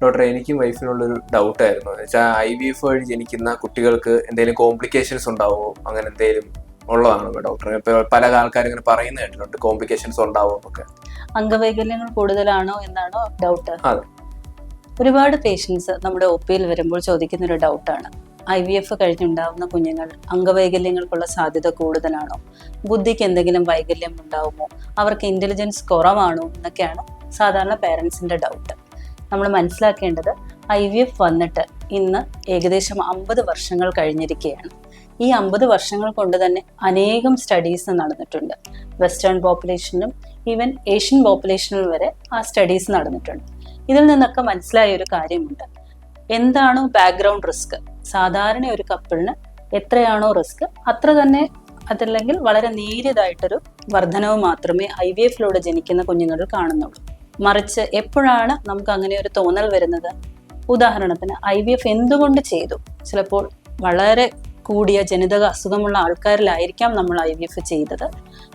Doctor എനിക്കും വൈഫിനുള്ളൊരു doubt ആയിരുന്നു എന്ന് വെച്ചാൽ ഐ വി എഫ് വഴി ജനിക്കുന്ന കുട്ടികൾക്ക് എന്തെങ്കിലും കോംപ്ലിക്കേഷൻസ് ഉണ്ടാവുമോ അങ്ങനെ എന്തെങ്കിലും ഉള്ളതാണോ ഡോക്ടർ ഇപ്പൊ പല ആൾക്കാരും ഇങ്ങനെ പറയുന്ന കേട്ടിട്ടുണ്ട് കോംപ്ലിക്കേഷൻസ് ഉണ്ടാവും ഒക്കെ അംഗവൈകല്യങ്ങൾ കൂടുതലാണോ എന്നാണോ ഡൗട്ട് അതെ. ഒരുപാട് പേഷ്യൻസ് നമ്മുടെ ഒ പിയിൽ വരുമ്പോൾ ചോദിക്കുന്ന ഒരു ഡൗട്ടാണ് ഐ വി എഫ് കഴിഞ്ഞുണ്ടാവുന്ന കുഞ്ഞുങ്ങൾ അംഗവൈകല്യങ്ങൾക്കുള്ള സാധ്യത കൂടുതലാണോ? ബുദ്ധിക്ക് എന്തെങ്കിലും വൈകല്യം ഉണ്ടാവുമോ? അവർക്ക് ഇന്റലിജൻസ് കുറവാണോ എന്നൊക്കെയാണ് സാധാരണ പേരൻസിന്റെ ഡൗട്ട് നമ്മൾ മനസ്സിലാക്കേണ്ടത് ഐ വി എഫ് വന്നിട്ട് ഇന്ന് ഏകദേശം അമ്പത് വർഷങ്ങൾ കഴിഞ്ഞിരിക്കുകയാണ്. ഈ അമ്പത് വർഷങ്ങൾ കൊണ്ട് തന്നെ അനേകം സ്റ്റഡീസ് നടന്നിട്ടുണ്ട്. വെസ്റ്റേൺ പോപ്പുലേഷനും ഈവൻ ഏഷ്യൻ പോപ്പുലേഷനിലും വരെ ആ സ്റ്റഡീസ് നടന്നിട്ടുണ്ട്. ഇതിൽ നിന്നൊക്കെ മനസ്സിലായ ഒരു കാര്യമുണ്ട്. എന്താണോ ബാക്ക്ഗ്രൗണ്ട് റിസ്ക് സാധാരണ ഒരു കപ്പിളിന് എത്രയാണോ റിസ്ക് അത്ര തന്നെ അതല്ലെങ്കിൽ വളരെ നേരിയതായിട്ടൊരു വർധനവ് മാത്രമേ ഐ വി എഫിലൂടെ ജനിക്കുന്ന കുഞ്ഞുങ്ങളിൽ കാണുന്നുള്ളൂ. മറിച്ച് എപ്പോഴാണ് നമുക്ക് അങ്ങനെ ഒരു തോന്നൽ വരുന്നത്? ഉദാഹരണത്തിന് ഐ വി എഫ് എന്തുകൊണ്ട് ചെയ്തു? ചിലപ്പോൾ വളരെ കൂടിയ ജനിതക അസുഖമുള്ള ആൾക്കാരിലായിരിക്കാം നമ്മൾ ഐ വി എഫ് ചെയ്തത്.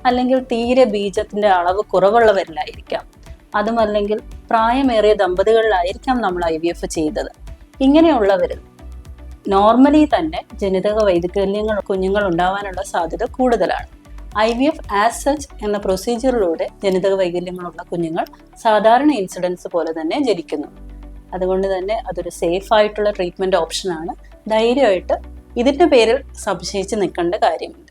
അല്ലെങ്കിൽ തീരെ ബീജത്തിന്റെ അളവ് കുറവുള്ളവരിലായിരിക്കാം. അതുമല്ലെങ്കിൽ പ്രായമേറിയ ദമ്പതികളിലായിരിക്കാം നമ്മൾ ഐ വി എഫ് ചെയ്തത്. ഇങ്ങനെയുള്ളവരിൽ നോർമലി തന്നെ ജനിതക വൈകല്യങ്ങൾ കുഞ്ഞുങ്ങൾ ഉണ്ടാവാനുള്ള സാധ്യത കൂടുതലാണ്. I V F as such എന്ന പ്രൊസീജിയറിലൂടെ ജനിതക വൈകല്യങ്ങളുള്ള കുഞ്ഞുങ്ങൾ സാധാരണ ഇൻസിഡൻസ് പോലെ തന്നെ ജനിക്കുന്നു. അതുകൊണ്ട് തന്നെ അതൊരു സേഫ് ആയിട്ടുള്ള ട്രീറ്റ്മെന്റ് ഓപ്ഷനാണ് ധൈര്യമായിട്ട് ഇതിന്റെ പേരിൽ സംശയിച്ച് നിൽക്കേണ്ട കാര്യമുണ്ട്.